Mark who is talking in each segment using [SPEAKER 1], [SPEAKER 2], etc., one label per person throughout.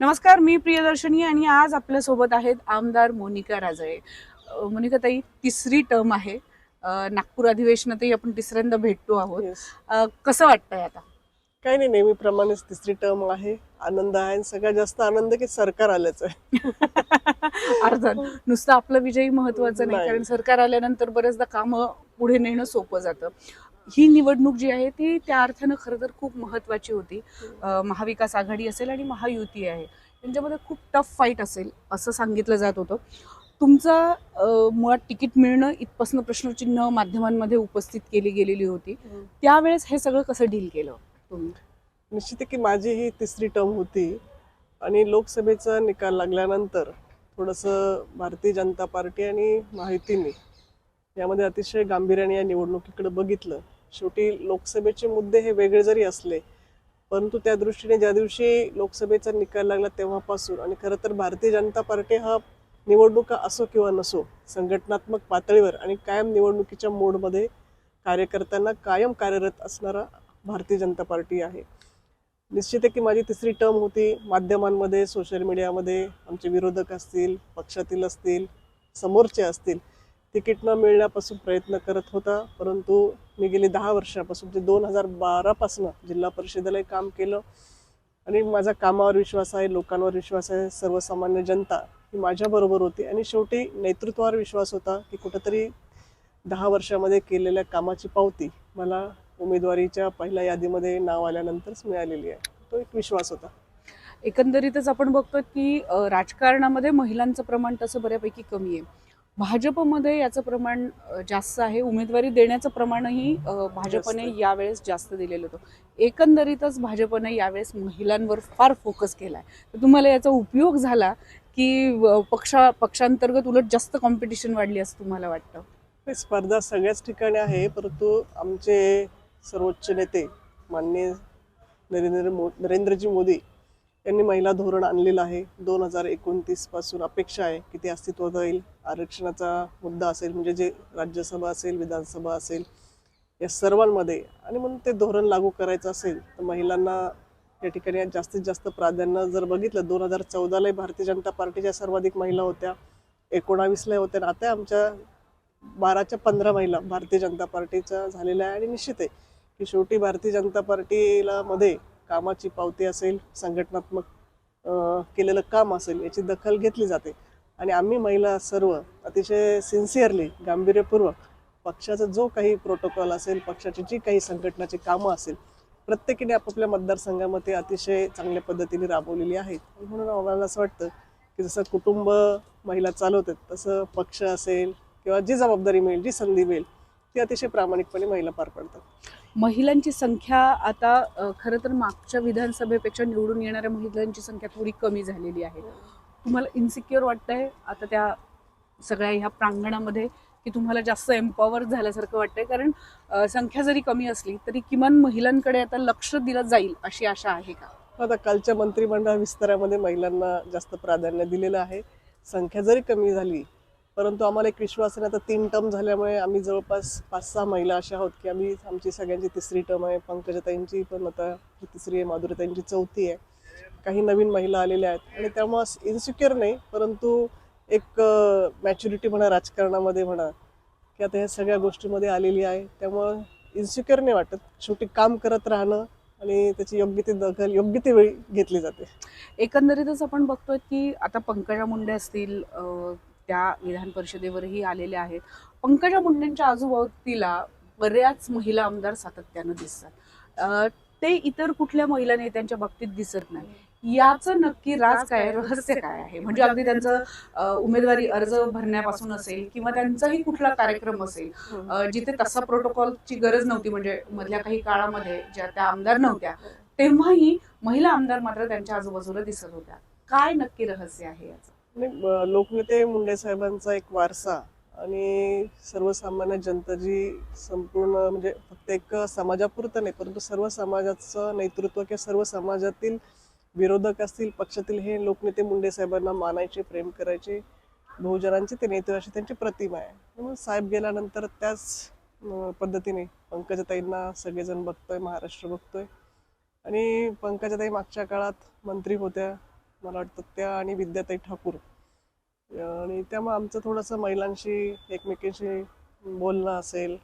[SPEAKER 1] नमस्कार मी प्रियदर्शनी आणि आज आपल्यासोबत आहेत आमदार मोनिका राजळे. मोनिका ताई तिसरी टर्म आहे. नागपूर अधिवेशनातही आपण तिसऱ्यांदा भेटतो आहोत. कसं वाटतंय आता?
[SPEAKER 2] काही नाही नेहमीप्रमाणेच तिसरी टर्म आहे. आनंद आहे आणि सगळ्यात जास्त आनंद की सरकार आल्याच आहे.
[SPEAKER 1] अर्थात नुसतं आपलं विजयी महत्वाचं नाही
[SPEAKER 2] नाही.
[SPEAKER 1] कारण सरकार आल्यानंतर बरेचदा कामं पुढे नेणं सोपं जातं. ही निवडणूक जी आहे ती त्या अर्थानं खरं तर खूप महत्वाची होती. महाविकास आघाडी असेल आणि महायुती आहे. त्यांच्यामध्ये खूप टफ फाईट असेल असं सांगितलं जात होतं. तुमचा मुळात तिकीट मिळणं इथपासून प्रश्नचिन्ह माध्यमांमध्ये उपस्थित केली गेलेली होती. त्यावेळेस हे सगळं कसं डील केलं तुम्ही?
[SPEAKER 2] निश्चित आहे की माझी ही तिसरी टर्म होती आणि लोकसभेचा निकाल लागल्यानंतर थोडंसं भारतीय जनता पार्टी आणि माहितीने यामध्ये अतिशय गांभीर्याने या निवडणुकीकडे बघितलं. शेवटी लोकसभेचे मुद्दे हे वेगळे जरी असले परंतु त्या दृष्टीने ज्या दिवशी लोकसभेचा निकाल लागला तेव्हापासून आणि खरं तर भारतीय जनता पार्टी हा निवडणुका असो किंवा नसो संघटनात्मक पातळीवर आणि कायम निवडणुकीच्या मोडमध्ये कार्यकर्त्यांना कायम कार्यरत असणारा भारतीय जनता पार्टी आहे. निश्चित आहे की माझी तिसरी टर्म होती माध्यमांमध्ये सोशल मीडियामध्ये आमचे विरोधक असतील पक्षातील असतील समोरचे असतील तिकीट न मिळण्यापासून प्रयत्न करत होता परंतु मी गेली दहा वर्षापासून म्हणजे दोन हजार बारापासून जिल्हा परिषदेलाही काम केलं. आणि माझा कामावर विश्वास आहे लोकांवर विश्वास आहे सर्वसामान्य जनता ही माझ्याबरोबर होती. आणि शेवटी नेतृत्वावर विश्वास होता की कुठंतरी दहा वर्षामध्ये केलेल्या कामाची पावती मला उमेदवारीच्या पहिल्या यादीमध्ये नाव आल्यानंतरच मिळालेली आहे. तो एक विश्वास होता.
[SPEAKER 1] एकंदरीतच आपण बघतो की राजकारणामध्ये महिलांचं प्रमाण तसं बऱ्यापैकी कमी आहे. भाजपमध्ये याचं प्रमाण जास्त आहे. उमेदवारी देण्याचं प्रमाणही भाजपने. यावेळेस जास्त दिलेलं होतं. एकंदरीतच भाजपने यावेळेस महिलांवर फार फोकस केलाय. तर तुम्हाला याचा उपयोग झाला की पक्षा पक्षांतर्गत उलट जास्त कॉम्पिटिशन वाढली असं तुम्हाला वाटतं?
[SPEAKER 2] ही स्पर्धा सगळ्याच ठिकाणी आहे परंतु आमचे सर्वोच्च नेते माननीय नरेंद्र मो नरेंद्रजी मोदी यांनी महिला धोरण आणलेलं आहे. दोन हजार एकोणतीसपासून अपेक्षा आहे की ते अस्तित्वात राहील. आरक्षणाचा मुद्दा असेल म्हणजे जे राज्यसभा असेल विधानसभा असेल या सर्वांमध्ये आणि म्हणून ते धोरण लागू करायचं असेल तर महिलांना या ठिकाणी जास्तीत जास्त प्राधान्य जर बघितलं दोन हजार चौदालाही भारतीय जनता पार्टीच्या सर्वाधिक महिला होत्या. एकोणावीसला होत्या. आणि आता आमच्या बाराच्या पंधरा महिला भारतीय जनता पार्टीच्या झालेल्या आहे आणि निश्चित आहे की शेवटी भारतीय जनता पार्टीला मध्ये कामाची पावती असेल संघटनात्मक केलेलं काम असेल याची दखल घेतली जाते. आणि आम्ही महिला सर्व अतिशय सिन्सिअरली गांभीर्यपूर्वक पक्षाचा जो काही प्रोटोकॉल असेल पक्षाची जी काही संघटनाची कामं असेल प्रत्येकीने आपापल्या मतदारसंघामध्ये अतिशय चांगल्या पद्धतीने राबवलेली आहेत. म्हणून आम्हाला असं वाटतं की जसं कुटुंब महिला चालवतात तसं पक्ष असेल किंवा जी जबाबदारी मिळेल जी संधी मिळेल ती अतिशय प्रामाणिकपणे महिला पार पडतात.
[SPEAKER 1] महिलांची संख्या आता खरं तर मागच्या विधानसभेपेक्षा निवडून येणाऱ्या महिलांची संख्या थोडी कमी झालेली आहे. तुम्हाला इन्सिक्युअर वाटतंय? आता त्या सगळ्या ह्या प्रांगणामध्ये की तुम्हाला जास्त एम्पॉवर झाल्यासारखं वाटतंय? कारण संख्या जरी कमी असली तरी किमान महिलांकडे आता लक्ष दिलं जाईल अशी आशा आहे का?
[SPEAKER 2] आता कालच्या मंत्रिमंडळ विस्तारामध्ये महिलांना जास्त प्राधान्य दिलेलं आहे. संख्या जरी कमी झाली परंतु आम्हाला एक विश्वास आहे आता तीन टर्म झाल्यामुळे आम्ही जवळपास पाच सहा महिला अशा आहोत की आम्ही आमची सगळ्यांची तिसरी टर्म आहे. पंकजाताईंची पण आता ही तिसरी आहे माधुरीताईंची चौथी आहे. काही नवीन महिला आलेल्या आहेत. आणि त्यामुळं इन्सिक्युअर नाही परंतु एक मॅच्युरिटी म्हणा राजकारणामध्ये म्हणा की आता ह्या सगळ्या गोष्टीमध्ये आलेली आहे. त्यामुळं इन्सिक्युअर नाही वाटत. शेवटी काम करत राहणं आणि त्याची योग्य ती दखल योग्य ती वेळी घेतली जाते.
[SPEAKER 1] एकंदरीतच आपण बघतोय की आता पंकजा मुंडे असतील त्या विधान परिषदेवरही आलेल्या आहेत. पंकजा मुंडेंच्या आजूबाजूला बऱ्याच महिला आमदार सातत्यानं दिसतात. ते इतर कुठल्या महिला नेत्यांच्या बाबतीत दिसत नाही. याचं नक्की राज काय? रहस्य काय आहे? म्हणजे अगदी त्यांचं उमेदवारी अर्ज भरण्यापासून असेल किंवा त्यांचाही कुठला कार्यक्रम असेल अ, जिथे तसा प्रोटोकॉलची गरज नव्हती म्हणजे मधल्या काही काळामध्ये ज्या त्या आमदार नव्हत्या तेव्हाही महिला आमदार मात्र त्यांच्या आजूबाजूला दिसत होत्या. काय नक्की रहस्य आहे याचं?
[SPEAKER 2] आणि लोकनेते मुंडे साहेबांचा एक वारसा आणि सर्वसामान्य जनता जी संपूर्ण म्हणजे फक्त एक समाजापुरतं नाही परंतु सर्व समाजाचं नेतृत्व किंवा सर्व समाजातील विरोधक असतील पक्षातील हे लोकनेते मुंडे साहेबांना मानायचे प्रेम करायचे बहुजनांचे ते नेते अशी त्यांची प्रतिमा आहे. म्हणून साहेब गेल्यानंतर त्याच पद्धतीने पंकजाताईंना सगळेजण बघतोय महाराष्ट्र बघतोय. आणि पंकजाताई मागच्या काळात मंत्री होत्या. मला वाटतं त्या आणि विद्याताई ठाकूर. आणि त्यामुळे आमचं थोडंसं महिलांशी एकमेकींशी बोलणं असेल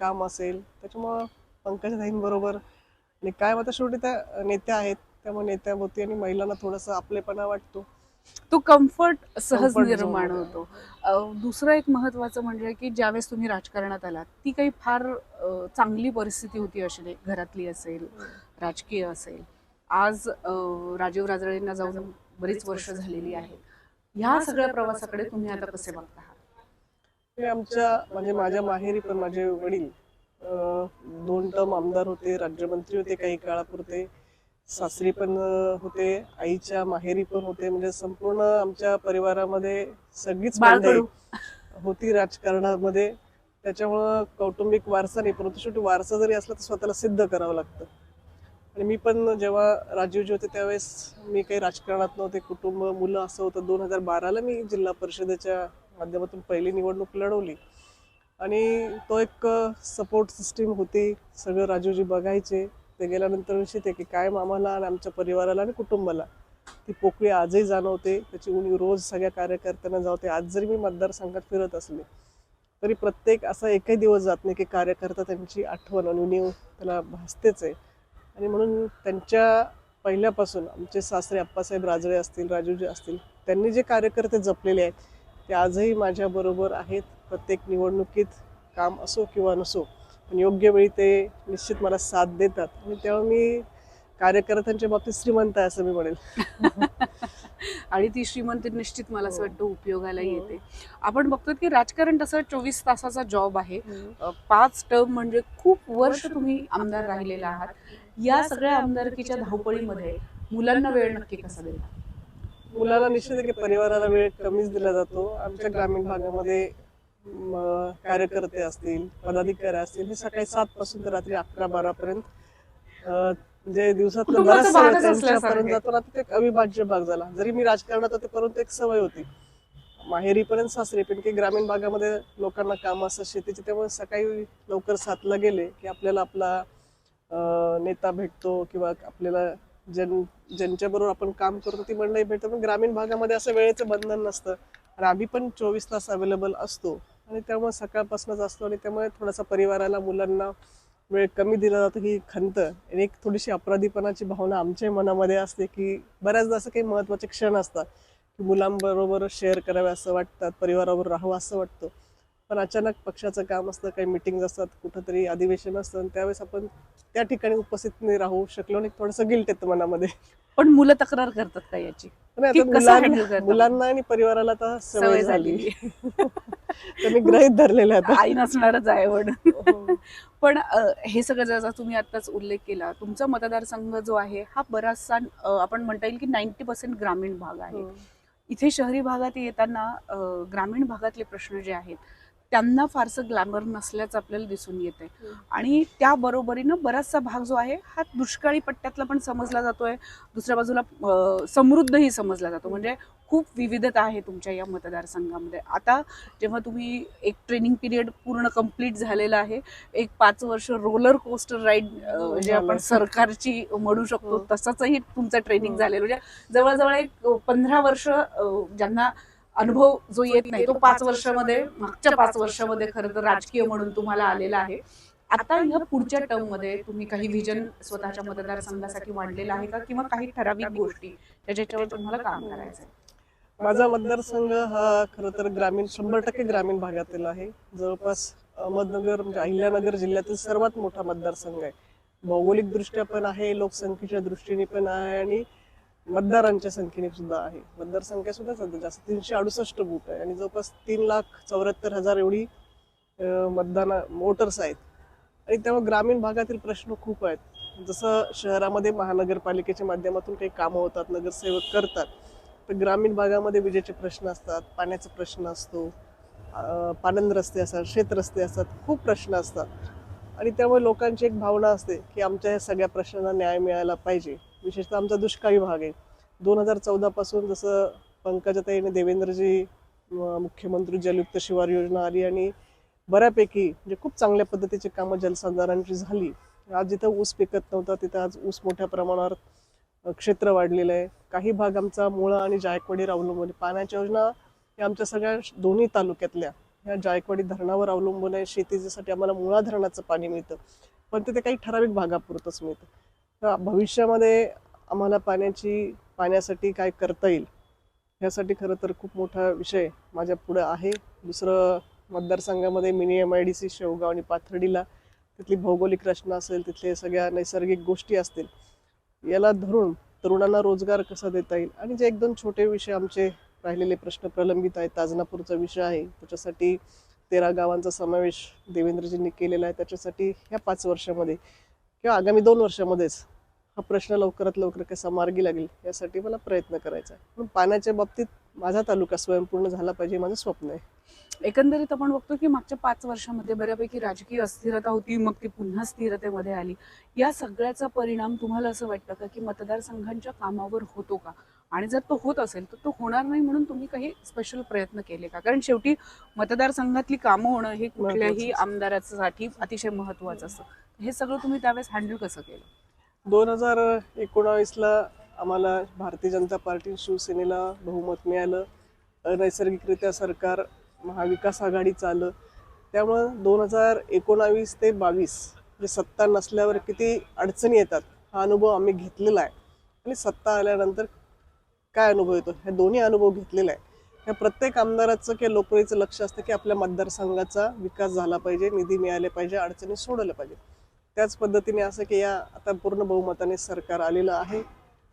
[SPEAKER 2] काम असेल त्याच्यामुळं पंकजाताईंबरोबर आणि काय आता शेवटी त्या नेत्या आहेत त्यामुळे नेत्याभोवती आणि महिलांना थोडासा आपलेपणा वाटतो.
[SPEAKER 1] तो कम्फर्ट सहज निर्माण. होतो. दुसरं एक महत्वाचं म्हणजे की ज्यावेळेस तुम्ही राजकारणात आलात ती काही फार चांगली परिस्थिती होती अशी घरातली असेल राजकीय असेल. आज राजीव राजळेंना जाऊन बरीच वर्ष झालेली आहेत. ह्या सगळ्या प्रवासाकडे तुम्ही आता कसे बघता? आहात?
[SPEAKER 2] आमच्या म्हणजे माझ्या माहेरी पण माझे वडील दोन टर्म आमदार होते राज्यमंत्री होते काही काळापुरते. सासरी पण होते आईच्या माहेरी पण होते. म्हणजे संपूर्ण आमच्या परिवारामध्ये सगळीच होती राजकारणामध्ये. त्याच्यामुळं कौटुंबिक वारसा नाही परंतु शेवटी वारसा जरी असला तर स्वतःला सिद्ध करावं लागतं. आणि मी पण जेव्हा राजीवजी होते त्यावेळेस मी काही राजकारणात नव्हते कुटुंब मुलं असं होतं. दोन हजार बाराला मी जिल्हा परिषदेच्या माध्यमातून पहिली निवडणूक लढवली. आणि तो एक सपोर्ट सिस्टीम होती. सगळं राजूजी बघायचे. ते गेल्यानंतर निश्चित आहे की काय आम्हाला आणि आमच्या परिवाराला आणि कुटुंबाला ती पोकळी आजही जाणवते. त्याची उणी रोज सगळ्या कार्यकर्त्यांना जावते. आज जरी मी मतदारसंघात फिरत असले तरी प्रत्येक असा एकही दिवस जात नाही की कार्यकर्ता त्यांची आठवण आणि उणीव त्याला भासतेच आहे. आणि म्हणून त्यांच्या पहिल्यापासून आमचे सासरे अप्पासाहेब राजळे असतील राजूजी असतील त्यांनी जे कार्यकर्ते जपलेले आहेत ते आजही माझ्याबरोबर आहेत. प्रत्येक निवडणुकीत काम असो किंवा नसो पण योग्य वेळी ते निश्चित मला साथ देतात. आणि तेव्हा मी कार्यकर्त्यांच्या बाबतीत श्रीमंत आहे असं मी म्हणेल.
[SPEAKER 1] आणि ती श्रीमंती निश्चित मला असं
[SPEAKER 2] हो.
[SPEAKER 1] वाटतं उपयोगाला
[SPEAKER 2] हो.
[SPEAKER 1] येते. आपण बघतो की राजकारण तसं चोवीस तासाचा जॉब आहे. पाच टर्म म्हणजे खूप वर्ष तुम्ही आमदार राहिलेला आहात. या सगळ्या आमदारकीच्या धावपळीमध्ये मुलांना वेळ नक्की कसा देता?
[SPEAKER 2] मुलाला निश्चित आहे की परिवाराला वेळ कमीच दिला जातो. आमच्या ग्रामीण भागामध्ये कार्यकर्ते असतील पदाधिकारी असतील हे सकाळी सात पासून तर रात्री अकरा बारा पर्यंत म्हणजे दिवसात बराच त्यांच्यापर्यंत. जातो. ना तर ते एक अविभाज्य भाग झाला. जरी मी राजकारणात होते परंतु एक सवय होती. माहेरीपर्यंत सासरी पण की ग्रामीण भागामध्ये लोकांना काम असतं शेतीचे त्यामुळे सकाळी लवकर सातला गेले की आपल्याला आपला नेता भेटतो किंवा आपल्याला ज्यां ज्यांच्याबरोबर आपण काम करतो ती मंडळी भेटतो. पण ग्रामीण भागामध्ये असं वेळेचं बंधन नसतं. आणि आम्ही पण चोवीस तास अवेलेबल असतो. आणि त्यामुळे सकाळपासूनच असतो आणि त्यामुळे थोडासा परिवाराला मुलांना वेळ कमी दिला जातो ही खंत. आणि एक थोडीशी अपराधीपणाची भावना आमच्या मनामध्ये असते की बऱ्याचदा असं काही महत्त्वाचे क्षण असतात की मुलांबरोबर शेअर करावे असं वाटतात परिवाराबरोबर राहावं असं वाटतं. पण अचानक पक्षाचं काम असतं काही मिटिंग असतात कुठंतरी अधिवेशन असतं त्यावेळेस आपण त्या ठिकाणी उपस्थित नाही राहू शकलो आणि थोडंसं गिल्ट येतं मनामध्ये.
[SPEAKER 1] पण मुलं तक्रार करतात का याची?
[SPEAKER 2] पण आता मुलांना आणि परिवाराला आता
[SPEAKER 1] सवय झाली.
[SPEAKER 2] त्यांनी ग्रहित धरलेलं आता.
[SPEAKER 1] आई नसणारच आहे पण
[SPEAKER 2] हो.
[SPEAKER 1] पण अ, हे सगळं जसा तुम्ही आताच उल्लेख केला तुमचा मतदारसंघ जो आहे हा बराचसा आपण म्हणता येईल की नाईन्टी पर्सेंट ग्रामीण भाग आहे. इथे शहरी भागात येताना ग्रामीण भागातले प्रश्न जे आहेत त्यांना फारसं ग्लॅमर नसल्याचं आपल्याला दिसून येते. आणि त्या बरोबरीनं बराचसा भाग जो आहे हा दुष्काळी पट्ट्यातला पण समजला जातोय दुसऱ्या बाजूला समृद्धही समजला जातो म्हणजे खूप विविधता आहे तुमच्या या मतदारसंघामध्ये आता जेव्हा तुम्ही एक ट्रेनिंग पिरियड पूर्ण कंप्लीट झालेला आहे एक पाच वर्ष रोलर कोस्टर राईड जे आपण. सरकारची म्हणू शकतो
[SPEAKER 2] हो.
[SPEAKER 1] तसंचही तुमचं ट्रेनिंग
[SPEAKER 2] हो.
[SPEAKER 1] झालेलं म्हणजे जवळजवळ एक पंधरा वर्ष ज्यांना अनुभव जो येत नाही तो पाच वर्षामध्ये मागच्या पाच वर्षामध्ये खरं तर राजकीय म्हणून तुम्हाला आलेला आहे. आता ह्या पुढच्या टर्ममध्ये तुम्ही काही व्हिजन स्वतःच्या मतदारसंघासाठी मांडलेलं आहे का? किंवा काही ठराविक गोष्टी त्याच्यावर तुम्हाला काम करायचं आहे
[SPEAKER 2] माझा मतदारसंघ हा खरं तर ग्रामीण शंभर टक्के ग्रामीण भागातील आहे. जवळपास अहमदनगर म्हणजे अहिल्यानगर जिल्ह्यातील सर्वात मोठा मतदारसंघ आहे. भौगोलिक दृष्ट्या पण आहे लोकसंख्येच्या दृष्टीने पण आहे आणि मतदारांच्या संख्येने सुद्धा आहे. मतदार संख्या सुद्धा सध्या जास्त. तीनशे अडुसष्ट बूट आहे. आणि जवळपास तीन लाख चौऱ्याहत्तर हजार एवढी मतदान वोटर्स आहेत. आणि त्यामुळे ग्रामीण भागातील प्रश्न खूप आहेत. जसं शहरामध्ये महानगरपालिकेच्या माध्यमातून काही कामं होतात नगरसेवक करतात तर ग्रामीण भागामध्ये विजेचे प्रश्न असतात पाण्याचा प्रश्न असतो अं, रस्ते असतात शेत रस्ते असतात खूप प्रश्न असतात. आणि त्यामुळे लोकांची एक भावना असते की आमच्या या सगळ्या प्रश्नांना न्याय मिळायला पाहिजे. विशेषतः आमचा दुष्काळी भाग आहे. दोन हजार चौदापासून जसं पंकजाताईने देवेंद्रजी मुख्यमंत्री जलयुक्त शिवार योजना आली आणि बऱ्यापैकी म्हणजे खूप चांगल्या पद्धतीची कामं जलसंधारणाची झाली. आज जिथं ऊस पिकत नव्हता तिथं आज ऊस मोठ्या प्रमाणावर क्षेत्र वाढलेलं आहे. काही भाग आमचा मुळा आणि जायकवाडीवर अवलंबून आहे. पाण्याच्या योजना या आमच्या सगळ्या दोन्ही तालुक्यातल्या ह्या जायकवाडी धरणावर अवलंबून आहे. शेतीसाठी आम्हाला मुळा धरणाचं पाणी मिळतं. पण ते काही ठराविक भागापुरतंच मिळतं. भविष्यामध्ये आम्हाला पाण्याची पाण्यासाठी काय करता येईल? ह्यासाठी खरं तर खूप मोठा विषय माझ्या पुढं आहे. दुसरं मतदारसंघामध्ये mini M I D C Shevgaon आणि पाथर्डीला तिथली भौगोलिक रचना असेल तिथले सगळ्या नैसर्गिक गोष्टी असतील याला धरून तरुणांना रोजगार कसा देता येईल? आणि जे एक दोन छोटे विषय आमचे राहिलेले प्रश्न प्रलंबित आहेत ताजनापूरचा विषय आहे त्याच्यासाठी तेरा गावांचा समावेश देवेंद्रजींनी केलेला आहे त्याच्यासाठी ह्या पाच वर्षामध्ये किंवा आगामी दोन वर्षामध्येच हा प्रश्न लवकरात लवकर कसा मार्गी लागेल यासाठी मला प्रयत्न करायचा आहे. म्हणून पाण्याच्या बाबतीत माझा तालुका स्वयंपूर्ण झाला पाहिजे माझं स्वप्न आहे.
[SPEAKER 1] एकंदरीत आपण बघतो की मागच्या पाच वर्षामध्ये बऱ्यापैकी राजकीय अस्थिरता होती मग ती पुन्हा स्थिरतेमध्ये आली. या सगळ्याचा परिणाम तुम्हाला असं वाटतं का की मतदारसंघांच्या कामावर होतो का? आणि जर तो होत असेल तर तो होणार नाही म्हणून तुम्ही काही स्पेशल प्रयत्न केले का? कारण शेवटी मतदारसंघातली कामं होणं हे कुठल्याही. आमदारासाठी अतिशय महत्वाचं असतं. हे सगळं तुम्ही त्यावेळेस हँडल कसं केलं?
[SPEAKER 2] दोन हजार एकोणावीसला आम्हाला भारतीय जनता पार्टी शिवसेनेला बहुमत मिळालं. नैसर्गिकरित्या सरकार महाविकास आघाडीचं आलं त्यामुळं दोन हजार एकोणावीस ते बावीस म्हणजे सत्ता नसल्यावर किती अडचणी येतात हा अनुभव आम्ही घेतलेला आहे. आणि सत्ता आल्यानंतर काय अनुभव येतो? हे दोन्ही अनुभव घेतलेला आहे. या प्रत्येक आमदाराचं किंवा लोकप्रियचं लक्ष असतं की आपल्या मतदारसंघाचा विकास झाला पाहिजे निधी मिळाले पाहिजे अडचणी सोडवल्या पाहिजे त्याच पद्धतीने असं की या आता पूर्ण बहुमताने सरकार आलेलं आहे.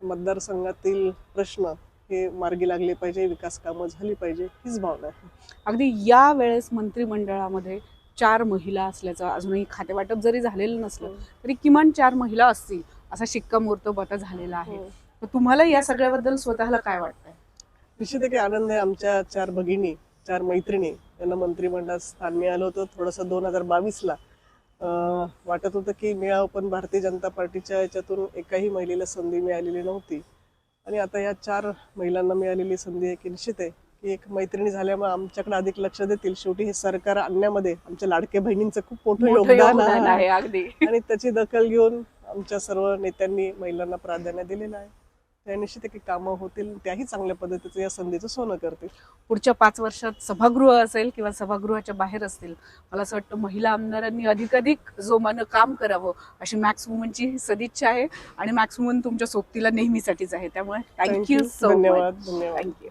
[SPEAKER 2] मतदारसंघातील प्रश्न हे मार्गी लागले पाहिजे विकास कामं झाली पाहिजे हीच भावना आहे.
[SPEAKER 1] अगदी या वेळेस मंत्रिमंडळामध्ये चार महिला असल्याचं अजूनही खातेवाटप जरी झालेलं नसलं तरी किमान चार महिला असतील असा शिक्कामोर्तब आता झालेला आहे. तर तुम्हाला या सगळ्याबद्दल स्वतःला काय वाटतंय?
[SPEAKER 2] निश्चित की आनंद आहे आमच्या चार भगिनी चार मैत्रिणी यांना मंत्रिमंडळात स्थान मिळालं होतं. थोडंसं दोन हजार बावीसला वाटत होतं की मिळावं पण भारतीय जनता पार्टीच्या याच्यातून एकाही महिलेला संधी मिळालेली नव्हती. आणि आता या चार महिलांना मिळालेली संधी आहे की निश्चित आहे की एक मैत्रिणी झाल्यामुळे आमच्याकडे अधिक लक्ष देतील. शेवटी हे सरकार आणण्यामध्ये आमच्या लाडक्या बहिणींचं खूप मोठं योगदान आहे
[SPEAKER 1] अगदी.
[SPEAKER 2] आणि त्याची दखल घेऊन आमच्या सर्व नेत्यांनी महिलांना प्राधान्य दिलेलं आहे. निश्चित की कामं होतील त्याही चांगल्या पद्धतीचं या संधीचं सोनं करतील.
[SPEAKER 1] पुढच्या पाच वर्षात सभागृह असेल किंवा सभागृहाच्या बाहेर असतील मला असं वाटतं महिला आमदारांनी अधिकाधिक जोमानं काम करावं अशी मॅक्स वुमनची सदिच्छा आहे. आणि मॅक्स वुमन तुमच्या सोबतीला नेहमीसाठीच आहे. त्यामुळे थँक्यू सो मच
[SPEAKER 2] धन्यवाद धन्यवाद.
[SPEAKER 1] थँक्यू